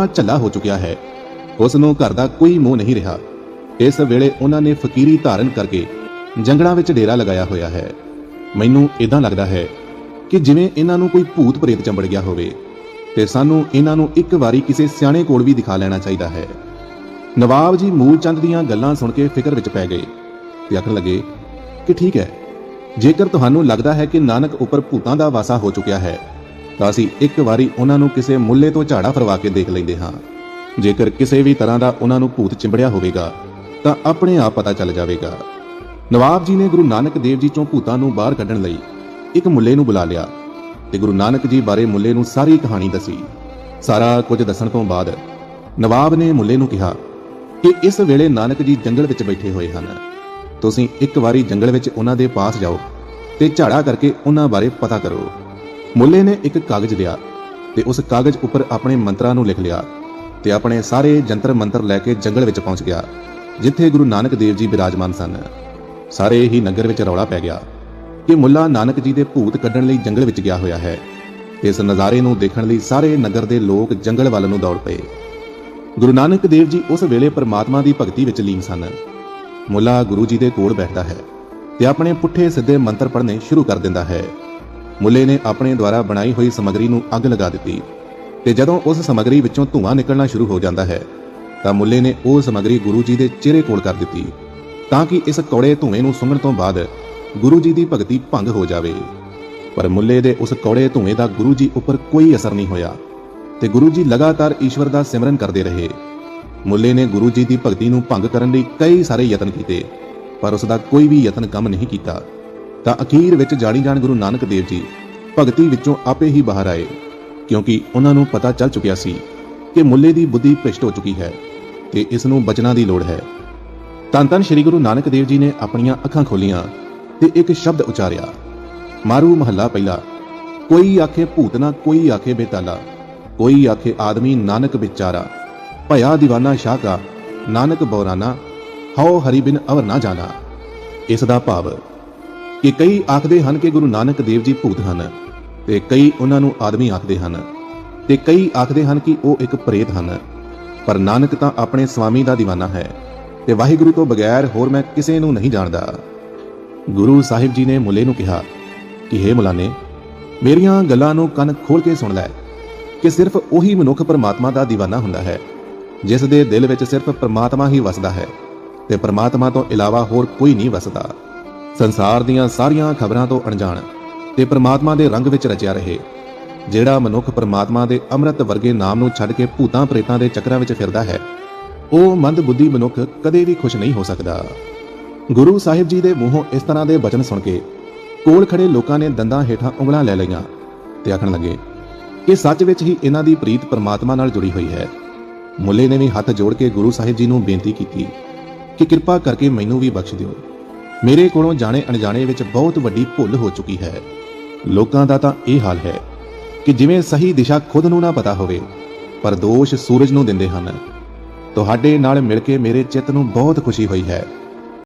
ਤਾਂ ਝੱਲਾ ਹੋ ਚੁੱਕਿਆ ਹੈ। ਉਸ ਨੂੰ ਘਰ ਦਾ ਕੋਈ ਮੋਹ ਨਹੀਂ ਰਿਹਾ। ਇਸ ਵੇਲੇ ਉਹਨਾਂ ਨੇ ਫਕੀਰੀ ਧਾਰਨ ਕਰਕੇ ਜੰਗਲਾਂ ਵਿੱਚ ਡੇਰਾ ਲਗਾਇਆ ਹੋਇਆ ਹੈ। ਮੈਨੂੰ ਇਦਾਂ ਲੱਗਦਾ ਹੈ ਕਿ ਜਿਵੇਂ ਇਹਨਾਂ ਨੂੰ ਕੋਈ ਭੂਤ ਪ੍ਰੇਤ ਚੰਬੜ ਗਿਆ ਹੋਵੇ ਤੇ ਸਾਨੂੰ ਇਹਨਾਂ ਨੂੰ ਇੱਕ ਵਾਰੀ ਕਿਸੇ ਸਿਆਣੇ ਕੋਲ ਵੀ ਦਿਖਾ ਲੈਣਾ ਚਾਹੀਦਾ ਹੈ। ਨਵਾਬ ਜੀ ਮੂਲ ਚੰਦ ਦੀਆਂ ਗੱਲਾਂ ਸੁਣ ਕੇ ਫਿਕਰ ਵਿੱਚ ਪੈ ਗਏ ਤੇ ਆਖਣ ਲੱਗੇ ਕਿ ਠੀਕ ਹੈ, ਜੇਕਰ ਤੁਹਾਨੂੰ ਲੱਗਦਾ ਹੈ ਕਿ ਨਾਨਕ ਉੱਪਰ ਭੂਤਾਂ ਦਾ ਵਾਸਾ ਹੋ ਚੁੱਕਿਆ ਹੈ ਤਾਂ ਅਸੀਂ ਇੱਕ ਵਾਰੀ ਉਹਨਾਂ ਨੂੰ ਕਿਸੇ ਮੁੱਲੇ ਤੋਂ ਝਾੜਾ ਫਰਵਾ ਕੇ ਦੇਖ ਲੈਂਦੇ ਹਾਂ। ਜੇਕਰ ਕਿਸੇ ਵੀ ਤਰ੍ਹਾਂ ਦਾ ਉਹਨਾਂ ਨੂੰ ਭੂਤ ਚਿੰਬੜਿਆ ਹੋਵੇਗਾ, ਤਾਂ ਆਪਣੇ ਆਪ ਪਤਾ ਚੱਲ ਜਾਵੇਗਾ। ਨਵਾਬ ਜੀ ਨੇ ਗੁਰੂ ਨਾਨਕ ਦੇਵ ਜੀ ਚੋਂ ਭੂਤਾਂ ਨੂੰ ਬਾਹਰ ਕੱਢਣ ਲਈ ਇੱਕ ਮੁੱਲੇ ਨੂੰ ਬੁਲਾ ਲਿਆ ਤੇ ਗੁਰੂ ਨਾਨਕ ਜੀ ਬਾਰੇ ਮੁੱਲੇ ਨੂੰ ਸਾਰੀ ਕਹਾਣੀ ਦੱਸੀ। ਸਾਰਾ ਕੁਝ ਦੱਸਣ ਤੋਂ ਬਾਅਦ ਨਵਾਬ ਨੇ ਮੁੱਲੇ ਨੂੰ ਕਿਹਾ ਕਿ ਇਸ ਵੇਲੇ ਨਾਨਕ ਜੀ ਜੰਗਲ ਵਿੱਚ ਬੈਠੇ ਹੋਏ ਹਨ। ਤੁਸੀਂ ਇੱਕ ਵਾਰੀ ਜੰਗਲ ਵਿੱਚ ਉਹਨਾਂ ਦੇ ਪਾਸ ਜਾਓ ਤੇ ਝਾੜਾ ਕਰਕੇ ਉਹਨਾਂ ਬਾਰੇ ਪਤਾ ਕਰੋ। ਮੁੱਲੇ ਨੇ ਇੱਕ ਕਾਗਜ਼ ਲਿਆ ਤੇ ਉਸ ਕਾਗਜ਼ ਉੱਪਰ ਆਪਣੇ ਮੰਤਰਾਂ ਨੂੰ ਲਿਖ ਲਿਆ ਤੇ ਆਪਣੇ ਸਾਰੇ ਜੰਤਰ ਮੰਤਰ ਲੈ ਕੇ ਜੰਗਲ ਵਿੱਚ ਪਹੁੰਚ ਗਿਆ, ਜਿੱਥੇ ਗੁਰੂ ਨਾਨਕ ਦੇਵ ਜੀ ਬਿਰਾਜਮਾਨ ਸਨ। ਸਾਰੇ ਹੀ ਨਗਰ ਵਿੱਚ ਰੌਲਾ ਪੈ ਗਿਆ ਕਿ ਮੁੱਲਾ ਨਾਨਕ ਜੀ ਦੇ ਭੂਤ ਕੱਢਣ ਲਈ ਜੰਗਲ ਵਿੱਚ ਗਿਆ ਹੋਇਆ ਹੈ। ਇਸ ਨਜ਼ਾਰੇ ਨੂੰ ਦੇਖਣ ਲਈ ਸਾਰੇ ਨਗਰ ਦੇ ਲੋਕ ਜੰਗਲ ਵੱਲ ਨੂੰ ਦੌੜ ਪਏ। ਗੁਰੂ ਨਾਨਕ ਦੇਵ ਜੀ ਉਸ ਵੇਲੇ ਪਰਮਾਤਮਾ ਦੀ ਭਗਤੀ ਵਿੱਚ ਲੀਨ ਸਨ। ਮੁੱਲਾ ਗੁਰੂ ਜੀ ਦੇ ਕੋਲ ਬੈਠਦਾ ਹੈ ਤੇ ਆਪਣੇ ਪੁੱਠੇ ਸਿੱਧੇ ਮੰਤਰ ਪੜ੍ਹਨੇ ਸ਼ੁਰੂ ਕਰ ਦਿੰਦਾ ਹੈ। ਮੁੱਲੇ ਨੇ ਆਪਣੇ ਦੁਆਰਾ ਬਣਾਈ ਹੋਈ ਸਮੱਗਰੀ ਨੂੰ ਅੱਗ ਲਗਾ ਦਿੱਤੀ ਤੇ ਜਦੋਂ ਉਸ ਸਮੱਗਰੀ ਵਿੱਚੋਂ ਧੂਆਂ ਨਿਕਲਣਾ ਸ਼ੁਰੂ ਹੋ ਜਾਂਦਾ ਹੈ, ਤਾਂ ਮੁੱਲੇ ਨੇ ਉਹ ਸਮੱਗਰੀ ਗੁਰੂ ਜੀ ਦੇ ਚਿਹਰੇ ਕੋਲ ਕਰ ਦਿੱਤੀ ਤਾਂ ਕਿ ਇਸ ਕੌੜੇ ਧੂਏ ਨੂੰ ਸੁੰਘਣ ਤੋਂ ਬਾਅਦ ਗੁਰੂ ਜੀ ਦੀ ਭਗਤੀ ਭੰਗ ਹੋ ਜਾਵੇ। ਪਰ ਮੁੱਲੇ ਦੇ ਉਸ ਕੌੜੇ ਧੂਏ ਦਾ ਗੁਰੂ ਜੀ ਉੱਪਰ ਕੋਈ ਅਸਰ ਨਹੀਂ ਹੋਇਆ ਤੇ ਗੁਰੂ ਜੀ ਲਗਾਤਾਰ ਈਸ਼ਵਰ ਦਾ ਸਿਮਰਨ ਕਰਦੇ ਰਹੇ। ਮੁੱਲੇ ਨੇ ਗੁਰੂ ਜੀ ਦੀ ਭਗਤੀ ਨੂੰ ਭੰਗ ਕਰਨ ਲਈ ਕਈ ਸਾਰੇ ਯਤਨ ਕੀਤੇ, ਪਰ ਉਸ ਦਾ ਕੋਈ ਵੀ ਯਤਨ ਕੰਮ ਨਹੀਂ ਕੀਤਾ। ਤਾਂ ਅਖੀਰ ਵਿੱਚ ਜਾਣੀ ਜਾਣ ਗੁਰੂ ਨਾਨਕ ਦੇਵ ਜੀ ਭਗਤੀ ਵਿੱਚੋਂ ਆਪੇ ਹੀ ਬਾਹਰ ਆਏ, ਕਿਉਂਕਿ ਉਹਨਾਂ ਨੂੰ ਪਤਾ ਚੱਲ ਚੁੱਕਿਆ ਸੀ ਕਿ ਮੁੱਲੇ ਦੀ ਬੁੱਧੀ ਭ੍ਰਿਸ਼ਟ ਹੋ ਚੁੱਕੀ ਹੈ ਤੇ ਇਸ ਨੂੰ ਬਚਣਾ ਦੀ ਲੋੜ ਹੈ। ਧੰਨ ਧੰਨ ਸ੍ਰੀ ਗੁਰੂ ਨਾਨਕ ਦੇਵ ਜੀ ਨੇ ਆਪਣੀਆਂ ਅੱਖਾਂ ਖੋਲੀਆਂ ਤੇ ਇੱਕ ਸ਼ਬਦ ਉਚਾਰਿਆ, ਮਾਰੂ ਮਹੱਲਾ ਪਹਿਲਾ, ਕੋਈ ਆਖੇ ਭੂਤ ਨਾ, ਕੋਈ ਆਖੇ ਬੇਤਾਲਾ, ਕੋਈ ਆਖੇ ਆਦਮੀ ਨਾਨਕ ਵਿਚਾਰਾ, ਭਇਆ ਦੀਵਾਨਾ ਸ਼ਾਹ ਕਾ ਨਾਨਕ ਬੌਰਾਨਾ, ਹਉ ਹਰੀ ਬਿਨ ਅਵਰ ਨਾ ਜਾਣਾ। ਇਸ ਦਾ ਭਾਵ ਕਿ ਕਈ ਆਖਦੇ ਹਨ ਕਿ ਗੁਰੂ ਨਾਨਕ ਦੇਵ ਜੀ ਭੂਤ ਹਨ ਤੇ ਕਈ ਉਹਨਾਂ ਨੂੰ ਆਦਮੀ ਆਖਦੇ ਹਨ ਤੇ ਕਈ ਆਖਦੇ ਹਨ ਕਿ ਉਹ ਇੱਕ ਪ੍ਰੇਤ ਹਨ। ਪਰ ਨਾਨਕ ਤਾਂ ਆਪਣੇ ਸਵਾਮੀ ਦਾ دیਵਾਨਾ ਹੈ ਤੇ ਵਾਹਿਗੁਰੂ ਤੋਂ ਬਗੈਰ ਹੋਰ ਮੈਂ ਕਿਸੇ ਨੂੰ ਨਹੀਂ ਜਾਣਦਾ। ਗੁਰੂ ਸਾਹਿਬ ਜੀ ਨੇ ਮੁਲੇ ਨੂੰ ਕਿਹਾ ਕਿ हे ਮੁਲਾਨੇ, ਮੇਰੀਆਂ ਗੱਲਾਂ ਨੂੰ ਕੰਨ ਖੋਲ ਕੇ ਸੁਣ ਲੈ ਕਿ ਸਿਰਫ ਉਹੀ ਮਨੁੱਖ ਪਰਮਾਤਮਾ ਦਾ دیਵਾਨਾ ਹੁੰਦਾ ਹੈ, ਜਿਸ ਦੇ ਦਿਲ ਵਿੱਚ ਸਿਰਫ ਪਰਮਾਤਮਾ ਹੀ ਵਸਦਾ ਹੈ ਤੇ ਪਰਮਾਤਮਾ ਤੋਂ ਇਲਾਵਾ ਹੋਰ ਕੋਈ ਨਹੀਂ ਵਸਦਾ। ਸੰਸਾਰ ਦੀਆਂ ਸਾਰੀਆਂ ਖਬਰਾਂ ਤੋਂ ਅਣਜਾਣ ਤੇ ਪਰਮਾਤਮਾ ਦੇ ਰੰਗ ਵਿੱਚ ਰਚਿਆ ਰਹੇ, ਜਿਹੜਾ ਮਨੁੱਖ ਪਰਮਾਤਮਾ ਦੇ ਅੰਮ੍ਰਿਤ ਵਰਗੇ ਨਾਮ ਨੂੰ ਛੱਡ ਕੇ ਭੂਤਾਂ ਪ੍ਰੇਤਾਂ ਦੇ ਚੱਕਰਾਂ ਵਿੱਚ ਫਿਰਦਾ ਹੈ, ਉਹ ਮੰਦ ਬੁੱਧੀ ਮਨੁੱਖ ਕਦੇ ਵੀ ਖੁਸ਼ ਨਹੀਂ ਹੋ ਸਕਦਾ। ਗੁਰੂ ਸਾਹਿਬ ਜੀ ਦੇ ਮੂੰਹੋਂ ਇਸ ਤਰ੍ਹਾਂ ਦੇ ਬਚਨ ਸੁਣ ਕੇ ਕੋਲ ਖੜੇ ਲੋਕਾਂ ਨੇ ਦੰਦਾਂ ਹੇਠਾਂ ਉਂਗਲਾਂ ਲੈ ਲਈਆਂ ਤੇ ਆਖਣ ਲੱਗੇ ਕਿ ਸੱਚ ਵਿੱਚ ਹੀ ਇਹਨਾਂ ਦੀ ਪ੍ਰੀਤ ਪਰਮਾਤਮਾ ਨਾਲ ਜੁੜੀ ਹੋਈ ਹੈ। ਮੁੱਲੇ ਨੇ ਵੀ ਹੱਥ ਜੋੜ ਕੇ ਗੁਰੂ ਸਾਹਿਬ ਜੀ ਨੂੰ ਬੇਨਤੀ ਕੀਤੀ ਕਿ ਕਿਰਪਾ ਕਰਕੇ ਮੈਨੂੰ ਵੀ ਬਖਸ਼ ਦਿਓ। ਮੇਰੇ ਕੋਲੋਂ ਜਾਣੇ ਅਣਜਾਣੇ ਵਿੱਚ ਬਹੁਤ ਵੱਡੀ ਭੁੱਲ ਹੋ ਚੁੱਕੀ ਹੈ। ਲੋਕਾਂ ਦਾ ਤਾਂ ਇਹ ਹਾਲ ਹੈ ਕਿ ਜਿਵੇਂ ਸਹੀ ਦਿਸ਼ਾ ਖੁਦ ਨੂੰ ਨਾ ਪਤਾ ਹੋਵੇ, ਪਰ ਦੋਸ਼ ਸੂਰਜ ਨੂੰ ਦਿੰਦੇ ਹਨ। ਤੁਹਾਡੇ ਨਾਲ ਮਿਲ ਕੇ ਮੇਰੇ ਚਿੱਤ ਨੂੰ ਬਹੁਤ ਖੁਸ਼ੀ ਹੋਈ ਹੈ।